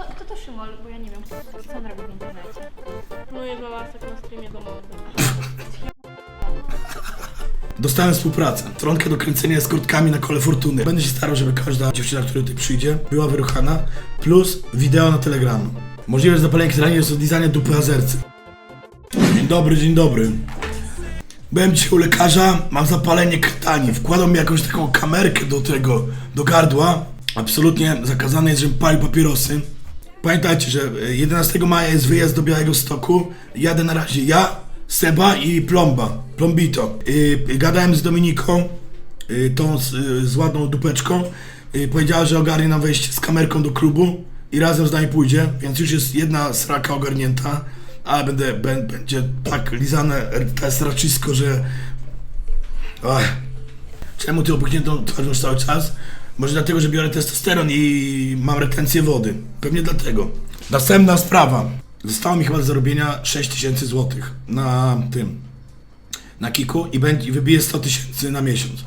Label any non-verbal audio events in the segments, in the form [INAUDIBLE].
To, to, to Szymon, bo ja nie wiem, co on robi w internecie. Moje bałasek na streamie. Dostałem współpracę. Stronkę do kręcenia eskortkami na kole fortuny. Będę się starał, żeby każda dziewczyna, która tutaj przyjdzie, była wyruchana. Plus wideo na Telegramu. Możliwość zapalenia kranie jest od lizania dupy azercy. Dzień dobry, dzień dobry. Byłem dzisiaj u lekarza, mam zapalenie krtani. Wkładał mi jakąś taką kamerkę do tego, do gardła. Absolutnie zakazane jest, żebym palił papierosy. Pamiętajcie, że e, 11 maja jest wyjazd do Białego Stoku. Jadę na razie ja, Seba i Plomba. Plombito. Yy, gadałem z Dominiką, yy, tą z, yy, z ładną dupeczką. Yy, powiedziała, że ogarnie nam wejście z kamerką do klubu i razem z nami pójdzie, więc już jest jedna sraka ogarnięta. Ale będę, bę- będzie tak lizane to sraczysko, że... Ach. Czemu ty opuchniętą twarz masz cały czas? Może dlatego, że biorę testosteron i mam retencję wody. Pewnie dlatego. Następna sprawa. Zostało mi chyba do zarobienia 6000 zł na tym, na kiku i, będzie, i wybiję 100 tysięcy na miesiąc.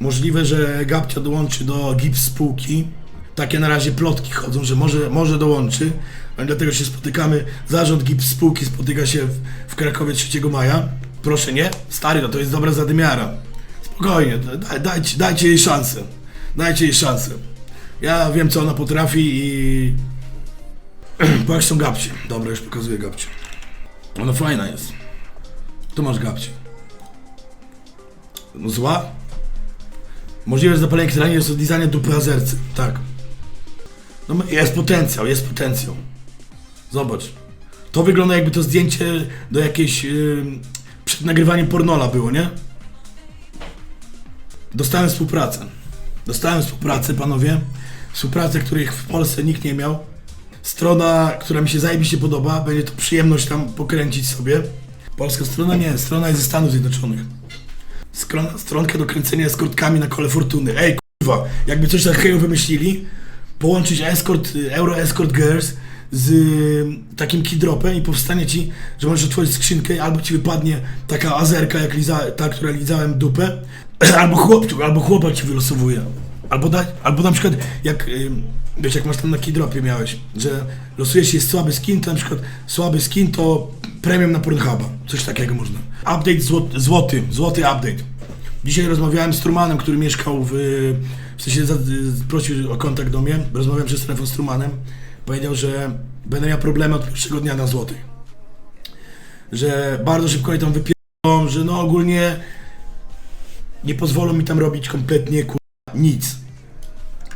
Możliwe, że Gabcia dołączy do GIPS spółki. Takie na razie plotki chodzą, że może, może dołączy. I Dlatego się spotykamy. Zarząd GIPS spółki spotyka się w, w Krakowie 3 maja. Proszę nie? Stary, no to jest dobra zadymiara. Spokojnie, daj, dajcie, dajcie jej szansę. Dajcie jej szansę. Ja wiem, co ona potrafi i... Pokaż tą gabcie. Dobra, już pokazuję gabcie. Ona fajna jest. Tu masz gabcie. No zła? Możliwe, że zapalenie krtani jest od lizania dupy azercy. Tak. No jest potencjał, jest potencjał. Zobacz. To wygląda jakby to zdjęcie do jakiejś... Yy, przed nagrywaniem pornola było, nie? Dostałem współpracę. Dostałem współpracę, panowie. Współpracę, których w Polsce nikt nie miał. Strona, która mi się zajebiście podoba, będzie to przyjemność tam pokręcić sobie. Polska strona nie, strona jest ze Stanów Zjednoczonych. Strona, stronkę do kręcenia eskortkami na kole fortuny. Ej, kurwa, jakby coś takiego wymyślili, połączyć escort, Euro Escort Girls z takim kidropem i powstanie ci, że możesz otworzyć skrzynkę albo ci wypadnie taka azerka, jak liza, ta, która lizałem dupę, [CLEARS THROAT] albo chłopczyk, albo chłopak ci wylosowuje. Albo, da, albo na przykład jak, wiesz, jak masz tam na kidropie miałeś, że losujesz jest słaby skin, to na przykład słaby skin to premium na Pornhuba. Coś takiego można. Update złoty, złoty, złoty update. Dzisiaj rozmawiałem z Trumanem, który mieszkał w... W sensie prosił o kontakt do mnie. Rozmawiałem przez telefon z Trumanem. Powiedział, że będę miał problemy od pierwszego dnia na złotych. Że bardzo szybko oni tam wypierają, że no ogólnie nie pozwolą mi tam robić kompletnie ku... nic.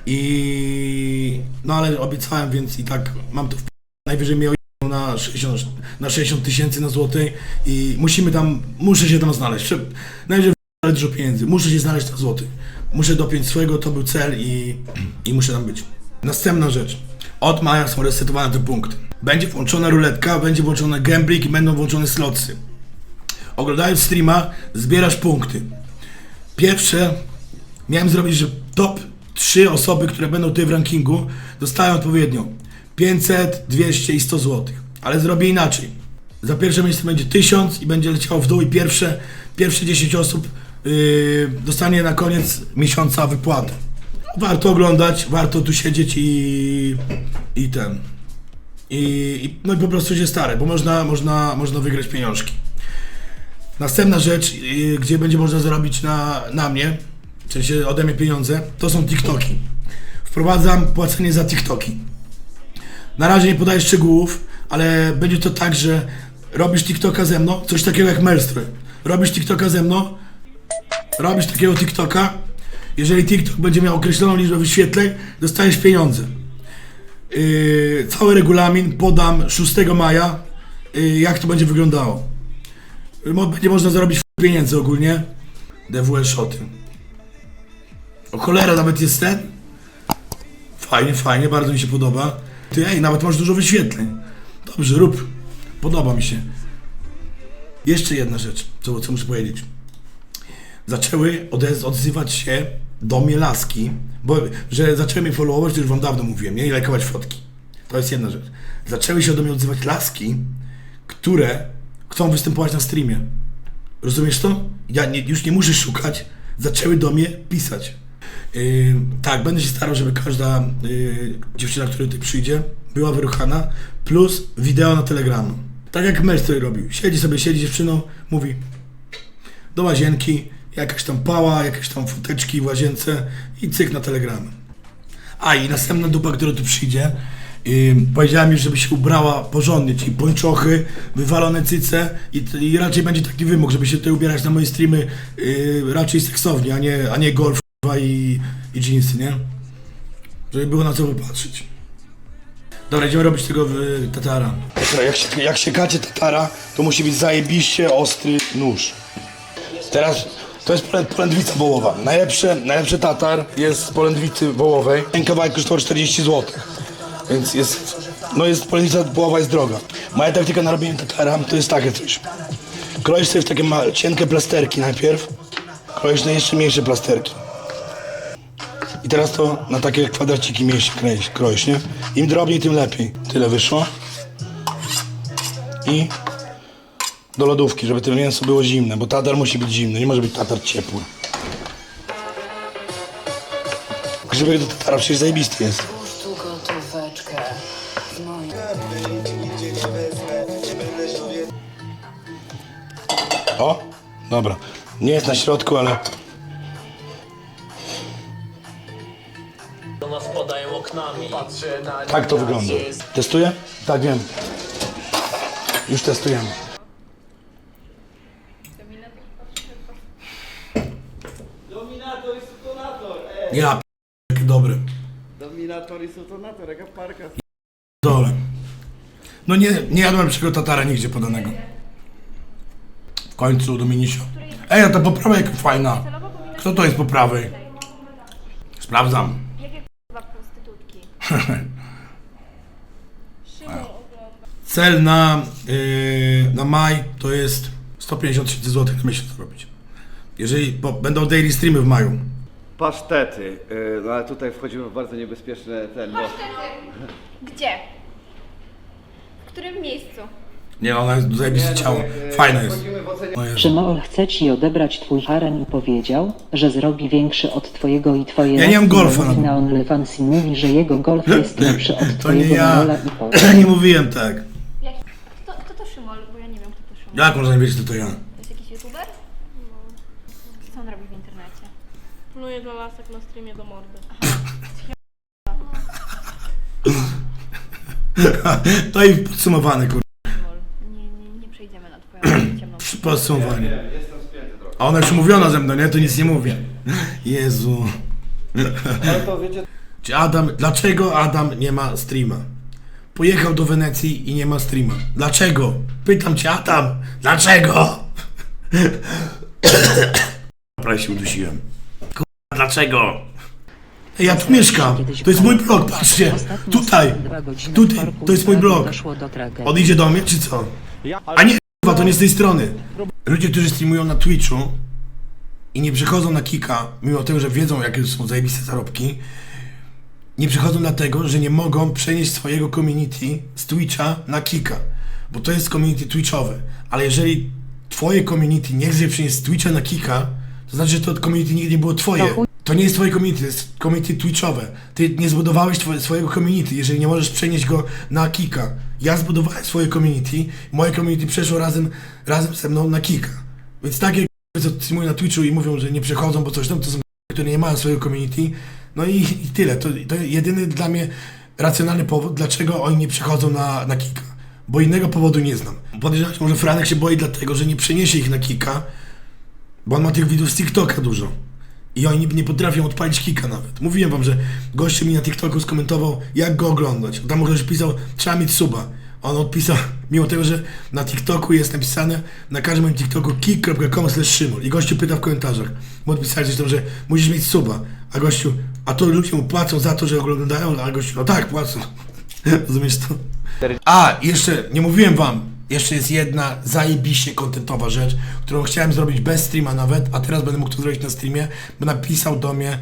I... No ale obiecałem, więc i tak mam to w... Najwyżej mnie na 60 na 60 tysięcy na złotej i musimy tam, muszę się tam znaleźć. Najwyżej ale dużo pieniędzy. Muszę się znaleźć na złoty. Muszę dopiąć swojego, to był cel i, i muszę tam być. Następna rzecz. Od maja są resetowane te punkty. Będzie włączona ruletka, będzie włączony gambling i będą włączone slotsy. Oglądając streama, zbierasz punkty. Pierwsze, miałem zrobić, że top 3 osoby, które będą tutaj w rankingu, dostają odpowiednio 500, 200 i 100 zł. Ale zrobię inaczej. Za pierwsze miejsce będzie 1000 i będzie leciało w dół i pierwsze, pierwsze 10 osób yy, dostanie na koniec miesiąca wypłatę. Warto oglądać, warto tu siedzieć i, i ten. I, i, no i po prostu się starać, bo można, można, można wygrać pieniążki. Następna rzecz, yy, gdzie będzie można zarobić na, na mnie, w sensie ode mnie pieniądze, to są TikToki. Wprowadzam płacenie za TikToki. Na razie nie podaję szczegółów, ale będzie to tak, że robisz TikToka ze mną, coś takiego jak Melstry. Robisz TikToka ze mną, robisz takiego TikToka, jeżeli TikTok będzie miał określoną liczbę wyświetleń, dostajesz pieniądze. Yy, cały regulamin podam 6 maja, yy, jak to będzie wyglądało. Mo- Będzie można zarobić pieniędzy ogólnie. DWL shoty. O cholera, nawet jest ten? Fajnie, fajnie, bardzo mi się podoba. Ty, ej, nawet masz dużo wyświetleń. Dobrze, rób. Podoba mi się. Jeszcze jedna rzecz, co, co muszę powiedzieć. Zaczęły odzywać się do mnie laski, bo że zaczęły mnie followować, to już wam dawno mówiłem, nie? I lajkować fotki. To jest jedna rzecz. Zaczęły się do mnie odzywać laski, które chcą występować na streamie. Rozumiesz to? Ja nie, już nie muszę szukać. Zaczęły do mnie pisać. Yy, tak, będę się starał, żeby każda yy, dziewczyna, która tutaj przyjdzie, była wyruchana, plus wideo na Telegramu. Tak jak Mel robił. Siedzi sobie, siedzi dziewczyną, mówi do łazienki, jakaś tam pała, jakieś tam futeczki w łazience i cyk na Telegramy. A i następna dupa, która tu przyjdzie, yy, powiedziała mi, żeby się ubrała porządnie, czyli pończochy, wywalone cyce i, i raczej będzie taki wymóg, żeby się tutaj ubierać na moje streamy yy, raczej seksownie, a nie, a nie golf i, i jeansy, nie? Żeby było na co popatrzeć. Dobra, idziemy robić tego y, tatara. Jak się, jak się kacie tatara, to musi być zajebiście ostry nóż. Teraz to jest polę- polędwica wołowa. Najlepszy, najlepszy tatar jest z polędwicy wołowej. Ten kawałek kosztował 40 zł. Więc jest, no jest, polędwica wołowa jest droga. Moja taktyka na robienie tatara to jest takie coś. Kroisz sobie w takie cienkie plasterki najpierw. Kroisz na jeszcze mniejsze plasterki. I teraz to na takie kwadraciki mniejsze kroisz, kroisz, nie? Im drobniej, tym lepiej. Tyle wyszło. I do lodówki, żeby to mięso było zimne, bo tatar musi być zimny, nie może być tatar ciepły. Grzybek do tatara przecież zajebisty jest. tu gotóweczkę z moim. O, dobra. Nie jest na środku, ale Do nas podają oknami. Patrzę na tak to wygląda. Testuję? Tak, wiem. Już testujemy. Dominator i sutonator, e! Ja p- jaki dobry. Dominator i sutonator, jaka parka. Dole. No nie, nie jadłem czego tatara nigdzie podanego. W końcu Dominisio. Ej, a ta poprawa jak fajna. Kto to jest po prawej? Sprawdzam. Jakie k***wa prostytutki? [LAUGHS] Cel na, yy, na maj to jest 150 tysięcy złotych na miesiąc zrobić. Jeżeli bo będą daily streamy w maju. Pasztety, yy, no ale tutaj wchodzimy w bardzo niebezpieczne ten, bo... Gdzie? W którym miejscu? Nie, ona jest zajebiste ciało. Fajne jest. Wchodzimy w ocenie... No. Szymon chce ci odebrać twój harem i powiedział, że zrobi większy od twojego i twoje Ja nie mam laski golfa. mówi na OnlyFans i mówi, że jego golf jest lepszy od To nie twojego ja. I [CLEARS THROAT] nie mówiłem tak. Jak można nie wiedzieć, kto to ja? To jest jakiś youtuber? Co on robi w internecie? Pluje dla lasek na streamie do mordy. [LAUGHS] To i podsumowane, kur... Lol. Nie, nie, nie przejdziemy na twoją [CLEARS THROAT] ciemną Podsumowanie. Jestem spięty trochę. A ona już mówiona ze mną, nie? To nic nie mówię. [LAUGHS] Jezu. Ale to wiecie, Czy Adam, dlaczego Adam nie ma streama? Pojechał do Wenecji i nie ma streama. Dlaczego? Pytam cię, Adam, dlaczego? [COUGHS] Prawie się udusiłem. Kurwa, dlaczego? Ej, ja tu mieszkam. To jest mój blog, patrzcie. Tutaj. Tutaj. To jest mój blog. On idzie do mnie, czy co? A nie, kurwa, to nie z tej strony. Ludzie, którzy streamują na Twitchu i nie przychodzą na Kika, mimo tego, że wiedzą, jakie są zajebiste zarobki, nie przychodzą dlatego, że nie mogą przenieść swojego community z Twitcha na Kika, bo to jest community Twitchowe. Ale jeżeli twoje community nie chce przenieść z Twitcha na Kika, to znaczy, że to community nigdy nie było twoje. To chuj. To nie jest twoje community, to jest community Twitchowe. Ty nie zbudowałeś twoje, swojego community, jeżeli nie możesz przenieść go na Kika. Ja zbudowałem swoje community, moje community przeszło razem, razem ze mną na Kika. Więc takie co streamują na Twitchu i mówią, że nie przechodzą, bo coś tam, to są które nie mają swojego community. No i, i tyle. To, to jedyny dla mnie racjonalny powód, dlaczego oni nie przychodzą na, na Kika. Bo innego powodu nie znam. Podejrzewam, że może Franek się boi dlatego, że nie przeniesie ich na Kika, bo on ma tych widzów z TikToka dużo. I oni nie potrafią odpalić kika nawet. Mówiłem wam, że gościu mi na TikToku skomentował, jak go oglądać. Tam ktoś pisał, trzeba mieć suba. On odpisał, [LAUGHS] mimo tego, że na TikToku jest napisane, na każdym moim TikToku kick.com slash szymon. I gościu pyta w komentarzach, mu odpisali coś że musisz mieć suba. A gościu, a to ludzie mu płacą za to, że oglądają, a gościu, no tak, płacą. [LAUGHS] Rozumiesz to? A, jeszcze, nie mówiłem wam, jeszcze jest jedna zajebiście kontentowa rzecz, którą chciałem zrobić bez streama nawet, a teraz będę mógł to zrobić na streamie, bo napisał do mnie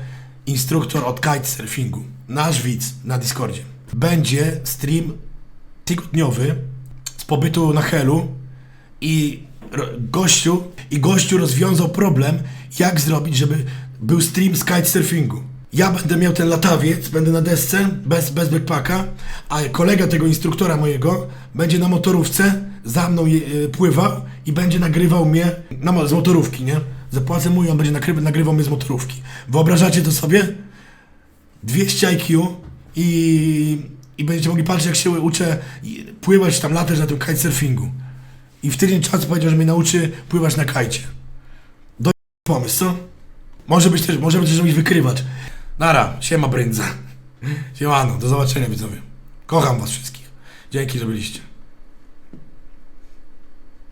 instruktor od kitesurfingu, nasz widz na Discordzie. Będzie stream tygodniowy z pobytu na Helu i gościu, i gościu rozwiązał problem, jak zrobić, żeby był stream z kitesurfingu. Ja będę miał ten latawiec, będę na desce, bez, bez backpacka, a kolega tego instruktora mojego będzie na motorówce za mną je, y, pływał i będzie nagrywał mnie na, z motorówki, nie? Zapłacę mu i on będzie nagry, nagrywał mnie z motorówki. Wyobrażacie to sobie? 200 IQ i, i będziecie mogli patrzeć, jak się uczę pływać tam, latać na tym kitesurfingu. I w tydzień czasu powiedział, że mnie nauczy pływać na kajcie. Do pomysł, co? Może być też, może być też robić wykrywacz. Nara, siema brędza. Siemano, do zobaczenia widzowie. Kocham was wszystkich. Dzięki, że byliście.